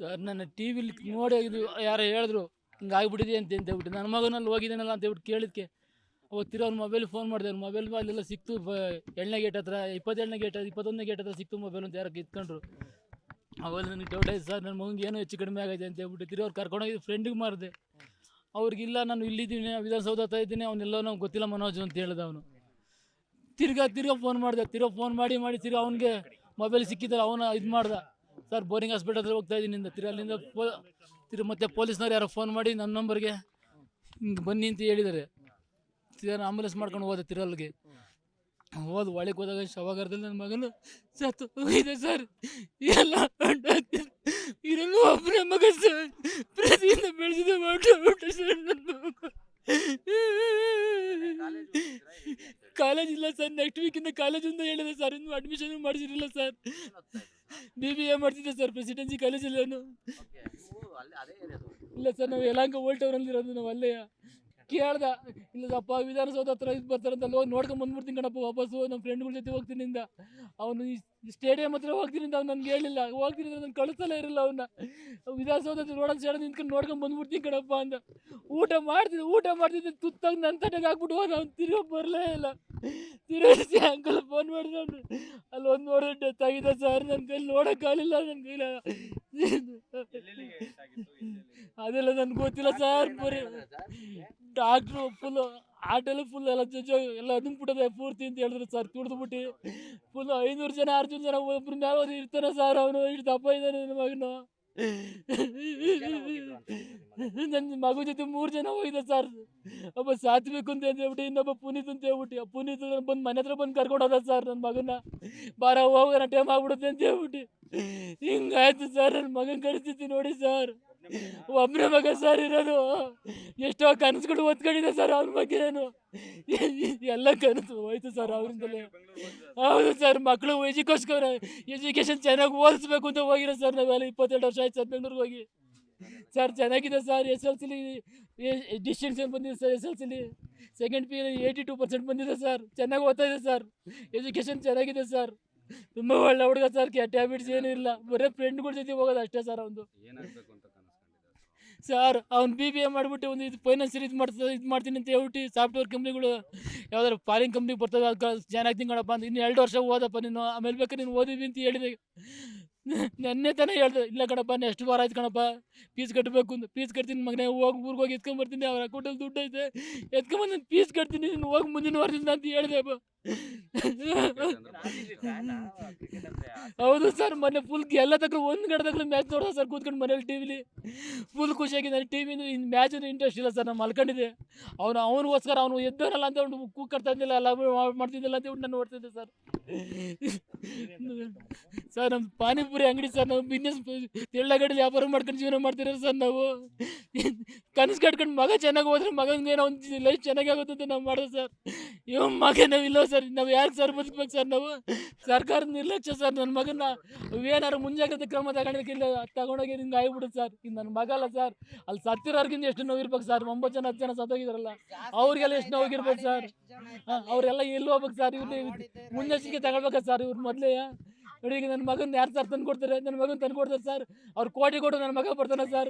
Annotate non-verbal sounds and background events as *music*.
Sir, ನನ್ನ T ವಿಲಿ ನೋಡಿ ಇದು ಯಾರೋ ಹೇಳಿದ್ರು, ಹಿಂಗೆ ಆಗಿಬಿಟ್ಟಿದೆ ಅಂತ ಅಂತ ಹೇಳ್ಬಿಟ್ಟು, ನನ್ನ ಮಗನಲ್ಲಿ ಹೋಗಿದ್ದಾನಲ್ಲ ಅಂತ ಹೇಳ್ಬಿಟ್ಟು ಕೇಳಿದ್ಕೆ ಅವತ್ತಿರೋ ಅವ್ರ ಮೊಬೈಲ್ ಫೋನ್ ಮಾಡಿದೆ, ಅವ್ರ ಮೊಬೈಲ್ ಅಲ್ಲೆಲ್ಲ ಸಿಕ್ತು ಎಣ್ಣೆ ಗೇಟ್ ಹತ್ರ ಇಪ್ಪತ್ತೆರಡನೇ ಗೇಟ್ ಇಪ್ಪತ್ತೊಂದನೇ ಗೇಟ್ ಹತ್ರ ಸಿಕ್ತು ಮೊಬೈಲ್ ಅಂತ ಯಾರು ಕಿತ್ಕೊಂಡ್ರು. ಅವಾಗ ನನಗೆ ಡೌಟ್ ಆಯ್ತು, ಸರ್, ನನ್ನ ಮಗಂಗೆ ಏನೋ ಹೆಚ್ಚು ಕಡಿಮೆ ಆಗೈತೆ ಅಂತ ಹೇಳ್ಬಿಟ್ಟು ತಿರುವ್ರು ಅವ್ರು ಕರ್ಕೊಂಡೋಗಿ ಫ್ರೆಂಡಿಗೆ ಮಾರಿದೆ. ಅವ್ರಿಗಿಲ್ಲ, ನಾನು ಇಲ್ಲಿದ್ದೀನಿ, ವಿಧಾನಸೌಧ ಹತ್ರ ಇದ್ದೀನಿ ಅವನ್ನೆಲ್ಲೋ ನಾವು ಗೊತ್ತಿಲ್ಲ ಮನೋಜ್ ಅಂತ ಹೇಳ್ದೆ ಅವನು. ತಿರ್ಗಾ ತಿರ್ಗಾ ಫೋನ್ ಮಾಡಿದೆ, ತಿರ್ಗಾ ಫೋನ್ ಮಾಡಿ ಮಾಡಿ, ತಿರ್ಗಾ ಅವನಿಗೆ ಮೊಬೈಲ್ ಸಿಕ್ಕಿದ್ದಾರೆ ಅವನ ಇದು ಮಾಡ್ದ. ಸರ್, ಬೋರಿಂಗ್ ಹಾಸ್ಪಿಟಲ್ ಹೋಗ್ತಾ ಇದ್ದೀನಿ ತಿರ್ಗಾ ಅಲ್ಲಿಂದ ಪೋ, ತಿರ್ಗಿ ಮತ್ತೆ ಪೊಲೀಸ್ನವ್ರು ಯಾರೋ ಫೋನ್ ಮಾಡಿ ನನ್ನ ನಂಬರ್ಗೆ ಹಿಂಗೆ ಬನ್ನಿ ಅಂತ ಹೇಳಿದ್ದಾರೆ. ತಿರು ಆಂಬುಲೆನ್ಸ್ ಮಾಡ್ಕೊಂಡು ಹೋದೆ ತಿರಲ್ಗೆ ಹೋದ್ ಒಳಗೆ ಹೋದಾಗ ಶವಾಗಾರದಲ್ಲಿ ನನ್ನ ಮಗನು ಸತ್ತು ಹೋಗಿದೆ ಸರ್. ಎಲ್ಲ ಇರಲ್ಲೂ ಒಬ್ಬನೇ ಮಗ ಸರ್. ಪ್ರತಿಯಿಂದ ಬೆಳೆಸಿದ ಸರ್ ನನ್ನ ಕಾಲೇಜ್ ಇಲ್ಲ ಸರ್. ನೆಕ್ಸ್ಟ್ ವೀಕಿಂದ ಕಾಲೇಜಿಂದ ಹೇಳಿದೆ ಸರ್. ಇನ್ನೂ ಅಡ್ಮಿಷನ್ ಮಾಡಿಸಿರಲಿಲ್ಲ ಸರ್. ಬಿ ಬಿ ಎ ಮಾಡ್ತಿದ್ದೆ ಸರ್ ಪ್ರೆಸಿಡೆನ್ಸಿ ಕಾಲೇಜಲ್ಲಿ ನಾನು. ಇಲ್ಲ ಸರ್ ನಾವು ಯಲಾಂಕ ಓಲ್ಡ್ ಟೌನಲ್ಲಿ ಇರೋದು ನಾವು ಅಲ್ಲೇ. ಕೇಳ್ದ ಇಲ್ಲದಪ್ಪ ವಿಧಾನಸೌಧ ಹತ್ರ ಇದು ಬರ್ತಾರಂತ ಅಲ್ಲಿ ಹೋಗಿ ನೋಡ್ಕೊಂಡು ಬಂದ್ಬಿಡ್ತೀನಿ ಕಣಪ್ಪ ವಾಪಸ್ಸು ನಮ್ಮ ಫ್ರೆಂಡ್ಗಳ ಜೊತೆ ಹೋಗ್ತೀನಿ ಇಂದ. ಅವನು ಈ ಸ್ಟೇಡಿಯಂ ಹತ್ರ ಹೋಗ್ತೀನಿ ಅಂತ ಅವ್ನು ನನ್ಗೆ ಹೇಳಿಲ್ಲ. ಹೋಗ್ತೀನಿ ನಾನು ಕಳಿಸಲ್ಲ ಇರಲ್ಲ ಅವನ್ನ ವಿಧಾನಸೌಧ ಹತ್ರ ರೋಡಲ್ಲಿ ಸೇಡ ನಿಂತ್ಕೊಂಡು ನೋಡ್ಕೊಂಡ್ ಬಂದ್ಬಿಡ್ತೀನಿ ಕಣಪ್ಪ ಅಂತ ಊಟ ಮಾಡ್ತಿದ್ದೆ ಊಟ ಮಾಡ್ತಿದ್ದೆ ತುತ್ತಾಗಿ ನನ್ನ ತಟ್ಟೆಗೆ ಹಾಕ್ಬಿಟ್ಟು ಹೋದ ಅವ್ನು ತಿರುಗಿ ಬರಲೇ ಇಲ್ಲ. ತಿರುಗಿಸಿ ಅಂಕಲ್ ಫೋನ್ ಮಾಡಿದ್ರು ಅವ್ನು ಅಲ್ಲಿ ಒಂದು ನೋಡಿದ್ರೆ ಡೆತ್ ಆಗಿದೆ ಸರ್ ನನ್ನ ಕೈಲಿ ನೋಡೋಕ್ಕಾಗಲಿಲ್ಲ ನನ್ನ ಕೈಲ ಅದೆಲ್ಲ ನನ್ಗೆ ಗೊತ್ತಿಲ್ಲ ಸರ್ ಬರೀ ಡಾಕ್ಟ್ರು ಫುಲ್ಲು ಆಟೋಲ್ಲಿ ಫುಲ್ ಎಲ್ಲ ಜಜ್ಜ ಎಲ್ಲ ಅದನ್ಬಿಟ್ಟದೆ ಪೂರ್ತಿ ಅಂತ ಹೇಳಿದ್ರು ಸರ್ ತುಳಿದ್ಬಿಟ್ಟು ಫುಲ್ ಐನೂರು ಜನ ಆರ್ನೂರು ಜನ ಒಬ್ರು ಮ್ಯಾಲ ಇರ್ತಾನೆ ಸರ್ ಅವನು ಇಷ್ಟು ದಪ್ಪ ಇದ್ದಾನೆ ನನ್ನ ಮಗನು. ನನ್ನ ಮಗು ಜೊತೆ ಮೂರು ಜನ ಹೋಗಿದೆ ಸರ್. ಒಬ್ಬ ಸಾತ್ವಿಕ್ ಅಂತ ಹೇಳ್ಬಿಟ್ಟು ಇನ್ನೊಬ್ಬ ಪುನೀತ್ ಅಂತ ಹೇಳ್ಬಿಟ್ಟು ಪುನೀತ್ ಬಂದು ಮನೆ ಹತ್ರ ಬಂದು ಕರ್ಕೊಂಡು ಹೋದ ಸರ್ ನನ್ನ ಮಗನ ಬಾರ ಹೋಗೋಣ ಟೈಮ್ ಆಗ್ಬಿಡುತ್ತೆ ಅಂತ ಹೇಳ್ಬಿಟ್ಟು. ಹಿಂಗಾಯ್ತು ಸರ್ ನನ್ನ ಮಗನ ಪರಿಸ್ಥಿತಿ ನೋಡಿ ಸರ್. ಒಬ್ಬನೇ ಮಗ ಸರ್ ಇರೋದು. ಎಷ್ಟೋ ಕನಸುಗಳು ಒತ್ಕೊಂಡಿದೆ ಸರ್ ಅವ್ರ ಬಗ್ಗೆ ಏನು ಎಲ್ಲ ಕನಸು ಹೋಯ್ತು ಸರ್ ಅವರಿಂದಲೇ. ಹೌದು ಸರ್ ಮಕ್ಕಳು ಎಜುಕೋಸ್ಕರ ಎಜುಕೇಶನ್ ಚೆನ್ನಾಗಿ ಓದಿಸ್ಬೇಕು ಅಂತ ಹೋಗಿರೋ ಸರ್ ನಾವೆಲ್ಲ ಇಪ್ಪತ್ತೆರಡು ವರ್ಷ ಆಯ್ತು ಸರ್ ಬೆಂಗಳೂರಿಗೆ ಹೋಗಿ. ಸರ್ ಚೆನ್ನಾಗಿದೆ sir S L C distinction ಬಂದಿದೆ sir S L C second P eighty two percent ಬಂದಿದೆ ಸರ್ ಚೆನ್ನಾಗಿ ಓದ್ತಾ ಇದೆ ಸರ್. ಎಜುಕೇಷನ್ ಚೆನ್ನಾಗಿದೆ ಸರ್. ತುಂಬ ಒಳ್ಳೆ ಹುಡುಗ ಸರ್ ಕೆಟ್ಟ ಹ್ಯಾಬಿಟ್ಸ್ ಏನೂ ಇಲ್ಲ. ಬರೀ ಫ್ರೆಂಡ್ಗಳ ಜೊತೆ ಹೋಗೋದು ಅಷ್ಟೇ ಸರ್ ಅವನು ಸರ್? ಅವ್ನು ಬಿ ಬಿ ಎ ಮಾಡಿಬಿಟ್ಟು ಒಂದು ಇದು ಫೈನಾನ್ಸ್ ಇದು ಮಾಡ್ತಾ ಇದು ಮಾಡ್ತೀನಿ ಅಂತ ಹೇಳ್ಬಿಟ್ಟು ಸಾಫ್ಟ್ವೇರ್ ಕಂಪ್ನಿಗಳು ಯಾವ್ದಾದ್ರು ಫಾರಿನ್ ಕಂಪ್ನಿಗೆ ಬರ್ತದೆ ಚೆನ್ನಾಗಿ ತಿಂಗಳಪ್ಪ ಅಂತ ಇನ್ನು ಎರಡು ವರ್ಷ ಓದಪ್ಪ ನೀನು ಆಮೇಲೆ ಬೇಕಾದ್ರೆ ನೀನು ಓದಿದ್ವಿ ಅಂತ ಹೇಳಿದೆ. ನೆನ್ನೆ ತಾನೇ ಹೇಳ್ದೆ, ಇಲ್ಲ ಕಣಪ್ಪ ನೆಕ್ಸ್ಟ್ ವಾರ ಆಯ್ತು ಕಣಪ್ಪ ಪೀಸ್ ಕಟ್ಟಬೇಕು ಅಂತ ಫೀಸ್ ಕಟ್ತೀನಿ ಮಗನೇ, ಹೋಗಿ ಊರಿಗೆ ಹೋಗಿ ಎತ್ಕೊಂಬರ್ತೀನಿ ಅವ್ರ ಅಕೌಂಟಲ್ಲಿ ದುಡ್ಡು ಐತೆ ಎತ್ಕೊಂಬಂದು ನಾನು ಫೀಸ್ ಕಟ್ತೀನಿ ನೀನು ಹೋಗಿ ಮುಂದಿನ ವಾರದಿಂದ ಅಂತ ಹೇಳಿದೆ *laughs* ಹೌದು ಸರ್ ಮೊನ್ನೆ ಫುಲ್ ಎಲ್ಲ ತಕ್ಕ ಒಂದ್ ಗಂಟೆ ತಕ್ಕ ಮ್ಯಾಚ್ ನೋಡ್ದೆ ಸರ್ ಕೂತ್ಕೊಂಡು ಮನೇಲಿ ಟಿವಿಲಿ ಫುಲ್ ಖುಷಿಯಾಗಿ ನಾನು ಟಿ ವಿನ ಇನ್ನು ಮ್ಯಾಚ್ ಇಂಟ್ರೆಸ್ಟ್ ಇಲ್ಲ ಸರ್ ನಾನು ಮಲ್ಕೊಂಡಿದ್ದೆ. ಅವನು ಅವನಿಗೋಸ್ಕರ ಅವನು ಎದ್ದವನಲ್ಲ ಅಂತ ಕೂಕರ್ತಾ ಕೂಗ್ಕರ್ತಾ ಇದ್ದಿಲ್ಲ ಎಲ್ಲ ಮಾಡ್ತಿದ್ದಿಲ್ಲ ಅಂತ ನಾನು ಓಡ್ತಿದ್ದೆ ಸರ್. ಸರ್ ನಮ್ಮ ಪಾನಿಪುರಿ ಅಂಗಡಿ ಸರ್ ನಾವು ಬಿಸ್ನೆಸ್ ತೆಳ್ಳಗಡಲಿ ವ್ಯಾಪಾರ ಮಾಡ್ಕೊಂಡು ಜೀವನ ಮಾಡ್ತಿರೋ ಸರ್ ನಾವು. ಕನಸು ಕಟ್ಕೊಂಡು ಮಗ ಚೆನ್ನಾಗಿ ಹೋದ್ರೆ ಮಗನಿಗೆ ಏನೋ ಒಂದು ಲೈಫ್ ಚೆನ್ನಾಗಿ ಆಗುತ್ತೆ ಅಂತ ನಾವು ಮಾಡೋದು ಸರ್. ಇವ್ ಮಗ ನಾವಿಲ್ಲ ಇಲ್ಲ ಸರ್, ನಾವು ಯಾಕೆ ಸರ್ ಬದುಕ್ಬೇಕು ಸರ್ ನಾವು? ಸರ್ಕಾರದ ನಿರ್ಲಕ್ಷ್ಯ ಸರ್ ನನ್ನ ಮಗನ ಏನಾರು ಮುಂಜಾಗ್ರತೆ ಕ್ರಮ ತಗೊಂಡಿಲ್ಲ ತಗೊಂಡೋಗಿ ಹಿಂಗೆ ಆಗ್ಬಿಡುತ್ತೆ ಸರ್. ಇನ್ನು ನನ್ನ ಮಗ ಅಲ್ಲ ಸರ್. ಅಲ್ಲಿ ಸತ್ತಿರೋರ್ಗಿಂತ ಎಷ್ಟು ನೋವು ಇರ್ಬೇಕು ಸರ್. ಒಂಬತ್ತು ಜನ, ಹತ್ತು ಜನ ಸತ್ತೋಗಿದ್ರಲ್ಲ. ಅವ್ರಿಗೆಲ್ಲ ಎಷ್ಟು ಇರ್ಬೇಕು ಸರ್? ಅವರೆಲ್ಲ ಎಲ್ಲಿ ಹೋಗ್ಬೇಕು ಸರ್? ಇವ್ರು ಮುನ್ನೆಚ್ಚರಿಕೆ ತಗೊಳ್ಬೇಕಾ ಸರ್ ಇವ್ರ ಮೊದಲೇ? ನೋಡಿ, ಈಗ ನನ್ನ ಮಗನ ಯಾರು ಸರ್ ತಂದು ಕೊಡ್ತಾರೆ ನನ್ನ ಮಗನ ತಂದು ಕೊಡ್ತಾರೆ ಸರ್. ಅವ್ರು ಕೋಟಿ ಕೊಟ್ಟು ನನ್ನ ಮಗ ಬರ್ತಾನೆ ಸರ್.